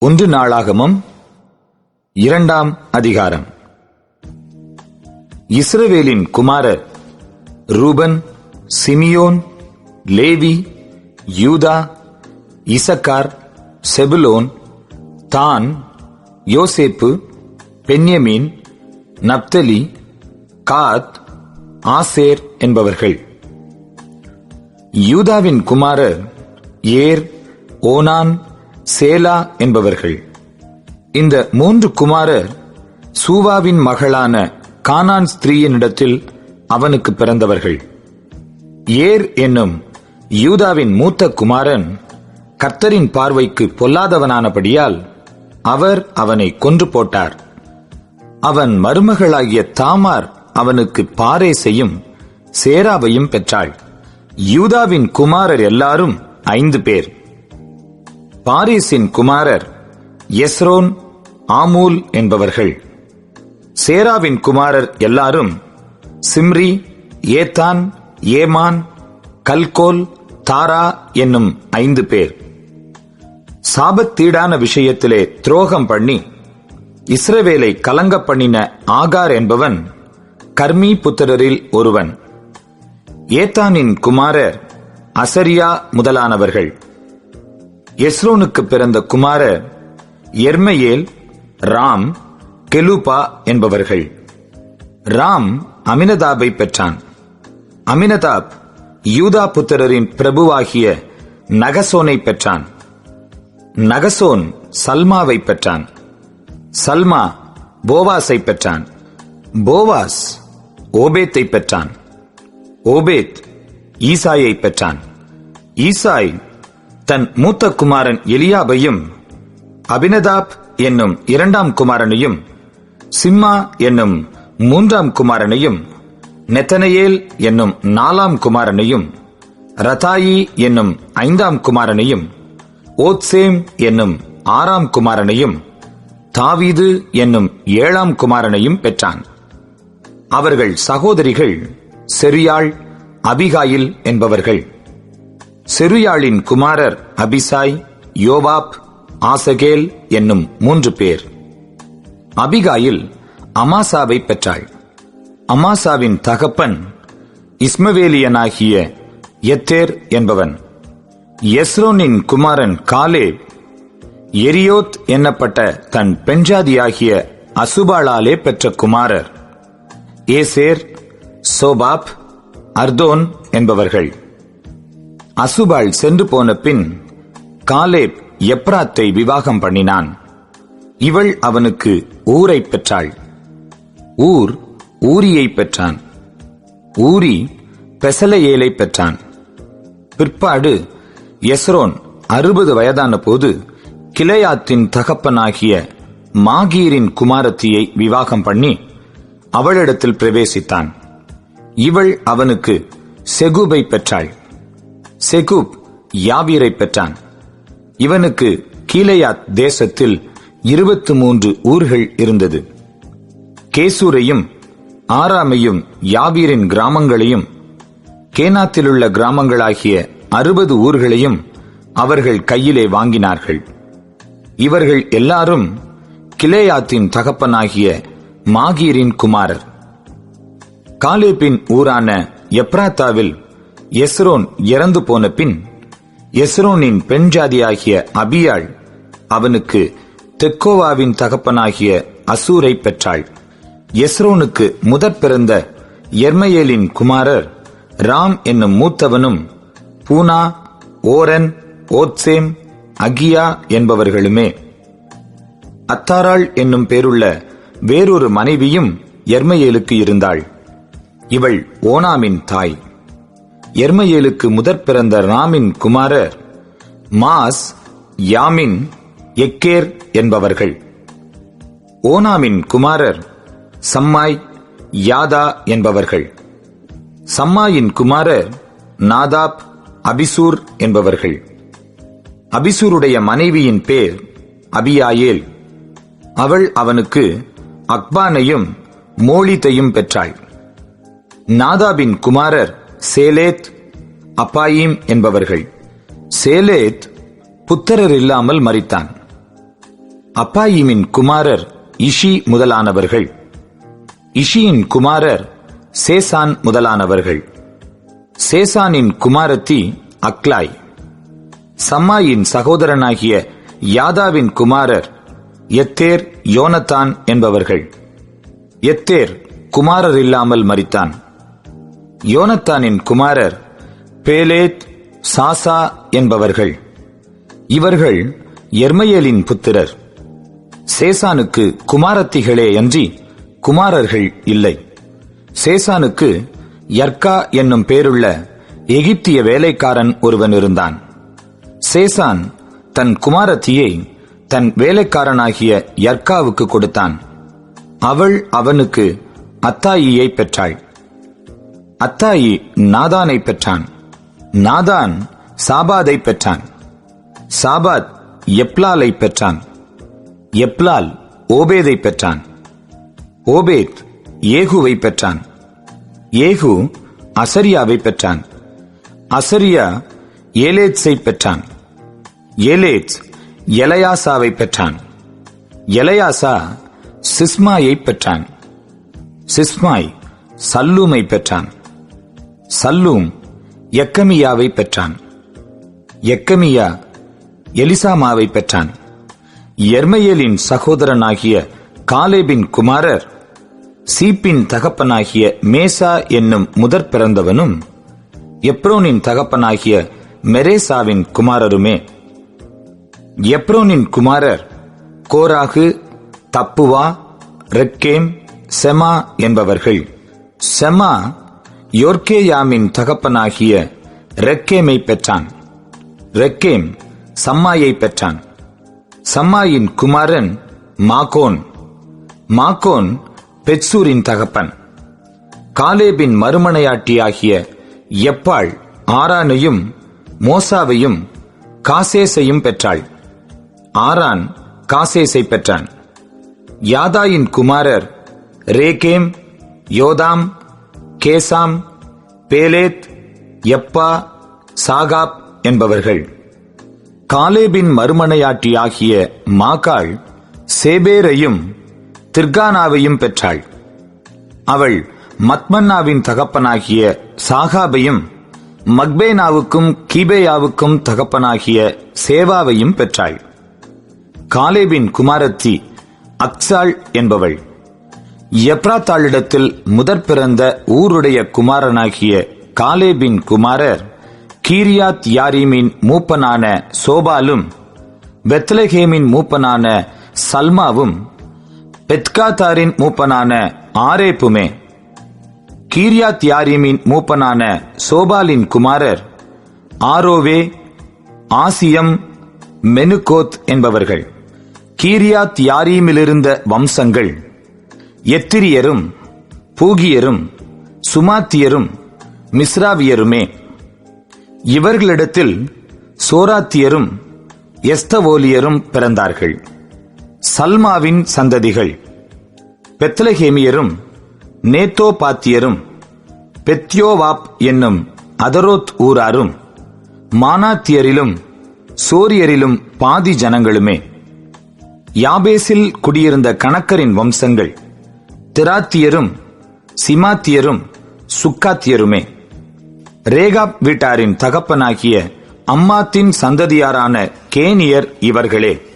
ஒன்று நாளாகமும் இரண்டாம் அதிகாரம். இஸ்ரவேலின் குமாரர் Reuben Simeon Levi Judah Issachar Zebulun Dan Joseph Benjamin Naphtali காத் ஆசேர் என்பவர்கள். யூதாவின் குமாரர் ஏர் ஓனான் சேலா என்பவர்கள். இந்த மூன்று குமாரர் சூவாவின் மகளான கானான் ஸ்திரீயினிடத்தில் அவனுக்கு பிறந்தவர்கள். ஏர் என்னும் யூதாவின் மூத்த குமாரன் கர்த்தரின் பார்வைக்கு பொல்லாதவனானபடியால் அவர் அவனை கொன்று போட்டார். அவன் மருமகளாகிய தாமார் அவனுக்கு பாரேசையும் சேராவையும் பெற்றாள். யூதாவின் குமாரர் எல்லாரும் ஐந்து பேர். பாரிஸின் குமாரர் எஸ்ரோன் ஆமூல் என்பவர்கள். சேராவின் குமாரர் எல்லாரும் சிம்ரி ஏத்தான் ஏமான் கல்கோல் தாரா என்னும் ஐந்து பேர். சாபத்தீடான விஷயத்திலே துரோகம் பண்ணி இஸ்ரவேலை கலங்க பண்ணின ஆகார் என்பவன் கர்மி புத்திரரில் ஒருவன். ஏத்தானின் குமாரர் அசரியா முதலானவர்கள். எஸ்ரோனுக்கு பிறந்த குமாரர் எர்மையேல் ராம் கெலூபா என்பவர்கள். ராம் அமினதாபை பெற்றான். அமினதாப் யூதா புத்திரரின் பிரபுவாகிய நகசோனை பெற்றான். நகசோன் சல்மாவை பெற்றான். சல்மா போவாஸை பெற்றான். போவாஸ் ஓபேத்தை பெற்றான். ஓபேத் ஈசாயை பெற்றான். ஈசாய் தன் மூத்த குமாரன் எலியாபையும் அபினதாப் என்னும் இரண்டாம் குமாரனையும் சிம்மா என்னும் மூன்றாம் குமாரனையும் நெத்தனையேல் என்னும் நாலாம் குமாரனையும் ரதாயி என்னும் ஐந்தாம் குமாரனையும் ஓத்சேம் என்னும் ஆறாம் குமாரனையும் தாவீது என்னும் ஏழாம் குமாரனையும் பெற்றான். அவர்கள் சகோதரிகள் செரியாள் அபிகாயில் என்பவர்கள். செருயாளின் குமாரர் அபிசாய் யோவாப் ஆசகேல் என்னும் மூன்று பேர். அபிகாயில் அமாசாவை பெற்றாள். அமாசாவின் தகப்பன் இஸ்மவேலியனாகிய எத்தேர் என்பவன். எஸ்ரோனின் குமாரன் காலேப் எரியோத் என்னப்பட்ட தன் பெண்ஜாதியாகிய அசுபாளாலே பெற்ற குமாரர். ஏசேர் சோபாப் அர்தோன் என்பவர்கள். அசுபாள் சென்று போன பின் காலேப் எப்ராத்தை விவாகம் பண்ணினான். இவள் அவனுக்கு ஊரை பெற்றாள். ஊர் ஊரியை பெற்றான். ஊரி பெசலையேலை பெற்றான். பிற்பாடு எஸ்ரோன் அறுபது வயதான போது கிளையாத்தின் தகப்பனாகிய மாகீரின் குமாரத்தியை விவாகம் பண்ணி அவளிடத்தில் பிரவேசித்தான். இவள் அவனுக்கு செகுபை பெற்றாள். செகுப் யாவீரை பெற்றான். இவனுக்கு கீலேயாத் தேசத்தில் இருபத்து மூன்று ஊர்கள் இருந்தது. கேசூரையும் ஆறாமையும் யாவீரின் கிராமங்களையும் கேனாத்திலுள்ள கிராமங்களாகிய அறுபது ஊர்களையும் அவர்கள் கையிலே வாங்கினார்கள். இவர்கள் எல்லாரும் கிளேயாத்தின் தகப்பனாகிய மாகீரின் குமாரர். காலேப்பின் ஊரான எப்ராத்தாவில் எஸ்ரோன் இறந்து போன பின் எஸ்ரோனின் பெண் ஜாதியாகிய அபியாள் அவனுக்கு தெக்கோவாவின் தகப்பனாகிய அசூரை பெற்றாள். எஸ்ரோனுக்கு முதற் பிறந்த எர்மையேலின் குமாரர் ராம் என்னும் மூத்தவனும் பூனா ஓரன் ஓத்சேம் அகியா என்பவர்களுமே. அத்தாராள் என்னும் பேருள்ள வேறொரு மனைவியும் எர்மையேலுக்கு இருந்தாள். இவள் ஓனாமின் தாய். எர்மையேலுக்கு முதற் பிறந்த ராமின் குமாரர் மாஸ் யாமின் எக்கேர் என்பவர்கள். ஓனாமின் குமாரர் சம்மாய் யாதா என்பவர்கள். சம்மாயின் குமாரர் நாதாப் அபிசூர் என்பவர்கள். அபிசூருடைய மனைவியின் பேர் அபியாயேல். அவள் அவனுக்கு அக்பானையும் மோளித்தையும் பெற்றாள். நாதாபின் குமாரர் சேலேத் அப்பாயிம் என்பவர்கள். சேலேத் புத்திரர் இல்லாமல் மறித்தான் அப்பாயிமின் குமாரர் இஷி முதலானவர்கள். இஷியின் குமாரர் சேசான் முதலானவர்கள். சேசானின் குமாரத்தி அக்லாய். சம்மாயின் சகோதரனாகிய யாதாவின் குமாரர் எத்தேர் யோனத்தான் என்பவர்கள். எத்தேர் குமாரர் இல்லாமல் மறித்தான் யோனத்தானின் குமாரர் பேலேத் சாசா என்பவர்கள். இவர்கள் எர்மையலின் புத்திரர். சேசானுக்கு குமாரத்திகளே அன்றி குமாரர்கள் இல்லை. சேசானுக்கு யர்கா என்னும் பேருள்ள எகிப்திய வேலைக்காரன் ஒருவன் இருந்தான். சேசான் தன் குமாரத்தியை தன் வேலைக்காரனாகிய யர்காவுக்கு கொடுத்தான். அவள் அவனுக்கு அத்தாயியை பெற்றாள். அத்தாயி நாதானை பெற்றான். நாதான் சாபாதை பெற்றான். சாபாத் எப்லாலை பெற்றான். எப்லால் ஓபேதை பெற்றான். ஓபேத் ஏகுவை பெற்றான். ஏகு அசரியாவை பெற்றான். அசரியா ஏலேத்ஸை பெற்றான். ஏலேத்ஸ் எலையாசாவை பெற்றான். எலையாசா சிஸ்மாயை பெற்றான். சிஸ்மாய் சல்லூமை பெற்றான். சல்லூம் எக்கமியாவை பெற்றான். எக்கமியா எலிசாமாவை பெற்றான். எர்மையலின் சகோதரனாகிய காலேபின் குமாரர் சீப்பின் தகப்பனாகிய மேசா என்னும் முதற் பிறந்தவனும் எப்ரோனின் தகப்பனாகிய மெரேசாவின் குமாரருமே. எப்ரோனின் குமாரர் கோராகு தப்புவா ரெக்கேம் செமா என்பவர்கள். செமா யோர்கேயாமின் தகப்பனாகிய ரெக்கேமை பெற்றான். ரெக்கேம் சம்மாயை பெற்றான். சம்மாயின் குமாரன் மாகோன். மாகோன் பெட்சூரின் தகப்பன். காலேபின் மறுமனையாட்டியாகிய எப்பாள் ஆரானையும் மோசாவையும் காசேசையும் பெற்றாள். ஆரான் காசேசை பெற்றான். யாதாயின் குமாரர் ரேகேம் யோதாம் கேசாம் பேலேத் எப்பா சாகாப் என்பவர்கள். காலேபின் மறுமனையாட்டியாகிய மாகாள் சேபேரையும் திர்கானாவையும் பெற்றாள். அவள் மத்மன்னாவின் தகப்பனாகிய சாகாபையும் மக்பேனாவுக்கும் கீபேயாவுக்கும் தகப்பனாகிய சேவாவையும் பெற்றாள். காலேபின் குமாரத்தி அக்சாள் என்பவள். எப்ராத்தாளிடத்தில் முதற் பிறந்த ஊருடைய குமாரனாகிய காலேபின் குமாரர் கீரியாத் யாரீமின் மூப்பனான சோபாலும் பெத்லஹேமின் மூப்பனான சல்மாவும் பெத்காத்தாரின் மூப்பனான ஆரேப்புமே. கீரியாத் யாரீமின் மூப்பனான சோபாலின் குமாரர் ஆரோவே ஆசியம் மெனுகோத் என்பவர்கள். கீரியாத் யாரீமிலிருந்த வம்சங்கள். எத்திரியரும் பூகியரும் சுமாத்தியரும் மிஸ்ராவியருமே. இவர்களிடத்தில் சோராத்தியரும் எஸ்தவோலியரும் பிறந்தார்கள். சல்மாவின் சந்ததிகள். பெத்லஹேமியரும் நேத்தோபாத்தியரும் பெத்யோவாப் என்னும் அதரோத் ஊராரும் மானாத்தியரிலும் சோரியரிலும் பாதி ஜனங்களுமே. யாபேசில் குடியிருந்த கணக்கரின் வம்சங்கள் திராத்தியரும் சிமாத்தியரும் சுக்காத்தியருமே. ரேகாப் வீட்டாரின் தகப்பனாகிய அம்மாத்தின் சந்ததியாரான கேனியர் இவர்களே.